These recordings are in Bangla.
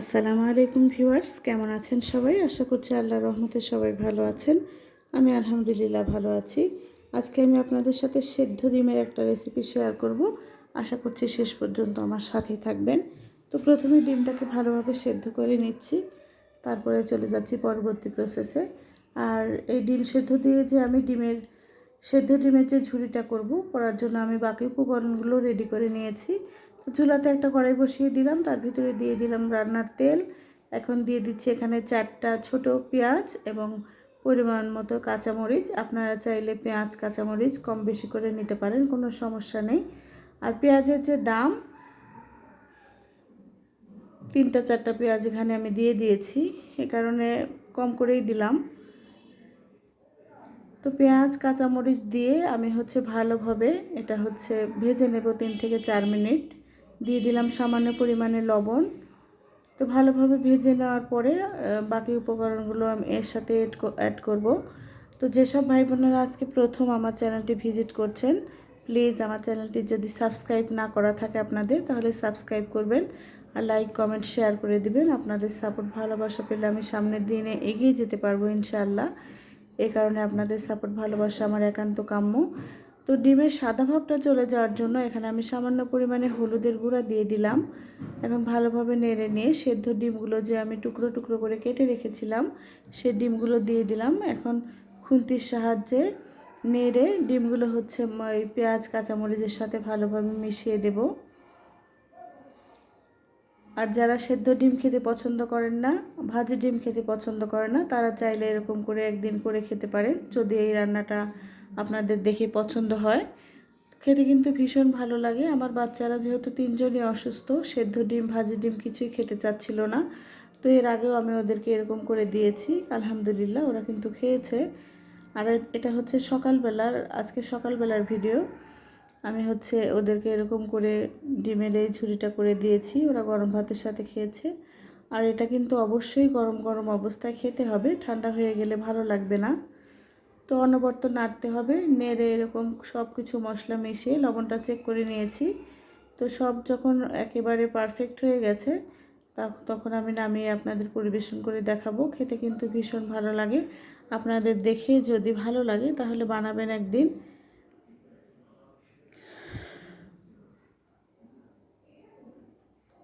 আসসালামু আলাইকুম ভিউয়ার্স, কেমন আছেন সবাই? আশা করছি আল্লাহ রহমতে সবাই ভালো আছেন। আমি আলহামদুলিল্লাহ ভালো আছি। আজকে আমি আপনাদের সাথে সেদ্ধ ডিমের একটা রেসিপি শেয়ার করব। আশা করছি শেষ পর্যন্ত আমার সাথেই থাকবেন। তো প্রথমে ডিমটাকে ভালোভাবে সেদ্ধ করে নিচ্ছি। তারপরে চলে যাচ্ছি পরবর্তী প্রসেসে আর এই ডিম সেদ্ধ দিয়ে যে আমি ডিমের, সেদ্ধ ডিমের যে ঝুড়িটা করব, করার জন্য আমি বাকি উপকরণগুলো রেডি করে নিয়েছি। চুলাতে একটা কড়াই বসিয়ে দিলাম, তার ভিতরে দিয়ে দিলাম রান্নার তেল। এখন দিয়ে দিচ্ছি এখানে চারটা ছোট পেঁয়াজ এবং পরিমাণ মতো কাঁচামরিচ। আপনারা চাইলে পেঁয়াজ, কাঁচামরিচ কম বেশি করে নিতে পারেন, কোনো সমস্যা নেই। আর পেঁয়াজের যে দাম, তিনটা চারটা পেঁয়াজ এখানে আমি দিয়ে দিয়েছি, এ কারণে কম করেই দিলাম। তো পেঁয়াজ, কাঁচামরিচ দিয়ে আমি হচ্ছে ভালোভাবে, এটা হচ্ছে ভেজে নেব তিন থেকে চার মিনিট। দিয়ে দিলাম সামান্য পরিমাণে লবণ। তো ভালোভাবে ভেজে নেওয়ার পরে বাকি উপকরণগুলো আমি এর সাথে অ্যাড করব। তো যেসব ভাই বোনেরা আজকে প্রথম আমার চ্যানেলটি ভিজিট করছেন প্লিজ আমার চ্যানেলটি যদি সাবস্ক্রাইব না করা থাকে আপনাদের, তাহলে সাবস্ক্রাইব করবেন আর লাইক কমেন্ট শেয়ার করে দিবেন। আপনাদের সাপোর্ট ভালোবাসা পেলে আমি সামনের দিনে এগিয়ে যেতে পারব ইনশাআল্লাহ। এই কারণে আপনাদের সাপোর্ট ভালোবাসা আমার একান্ত কাম্য। তো ডিমের সাদা ভাবটা চলে যাওয়ার জন্য এখানে আমি সামান্য পরিমাণে হলুদের গুঁড়া দিয়ে দিলাম। এখন ভালোভাবে নেড়ে নিয়ে সেদ্ধ ডিমগুলো যে আমি টুকরো টুকরো করে কেটে রেখেছিলাম, সে ডিমগুলো দিয়ে দিলাম। এখন খুন্তির সাহায্যে নেড়ে ডিমগুলো হচ্ছে ওই পেঁয়াজ, কাঁচামরিচের সাথে ভালোভাবে মিশিয়ে দেব। আর যারা সেদ্ধ ডিম খেতে পছন্দ করেন না, ভাজি ডিম খেতে পছন্দ করেন না, তারা চাইলে এরকম করে একদিন করে খেতে পারেন। যদি এই রান্নাটা আপনাদের দেখে পছন্দ হয়। খেতে কিন্তু ভীষণ ভালো লাগে। আমার বাচ্চারা যেহেতু তিনজনই অসুস্থ, সেদ্ধ ডিম, ভাজি ডিম কিছুই খেতে চাচ্ছিল না। তো এর আগেও আমি ওদেরকে এরকম করে দিয়েছি। আলহামদুলিল্লাহ ওরা কিন্তু খেয়েছে। আর এটা হচ্ছে সকালবেলার, আজকে সকালবেলার ভিডিও। আমি হচ্ছে ওদেরকে এরকম করে ডিমের এই ঝুড়িটা করে দিয়েছি। ওরা গরম ভাতের সাথে খেয়েছে। আর এটা কিন্তু অবশ্যই গরম গরম অবস্থায় খেতে হবে। ঠান্ডা হয়ে গেলে ভালো লাগবে না। তো অনবর্ত নাড়তে হবে, নেড়ে এরকম সব কিছু মশলা মিশিয়ে লবণটা চেক করে নিয়েছি। তো সব যখন একেবারে পারফেক্ট হয়ে গেছে তখন আমি নামিয়ে আপনাদের পরিবেশন করে দেখাবো। খেতে কিন্তু ভীষণ ভালো লাগে। আপনাদের দেখে যদি ভালো লাগে, তাহলে বানাবেন একদিন।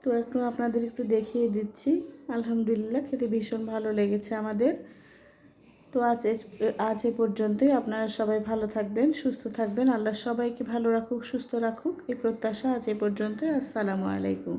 তো একটু আপনাদের একটু দেখিয়ে দিচ্ছি। আলহামদুলিল্লাহ, খেতে ভীষণ ভালো লেগেছে আমাদের। তো আজ আজ এ পর্যন্তই। আপনারা সবাই ভালো থাকবেন, সুস্থ থাকবেন। আল্লাহ সবাইকে ভালো রাখুক, সুস্থ রাখুক। এই প্রত্যাশা আজ এ পর্যন্তই। আসসালামু আলাইকুম।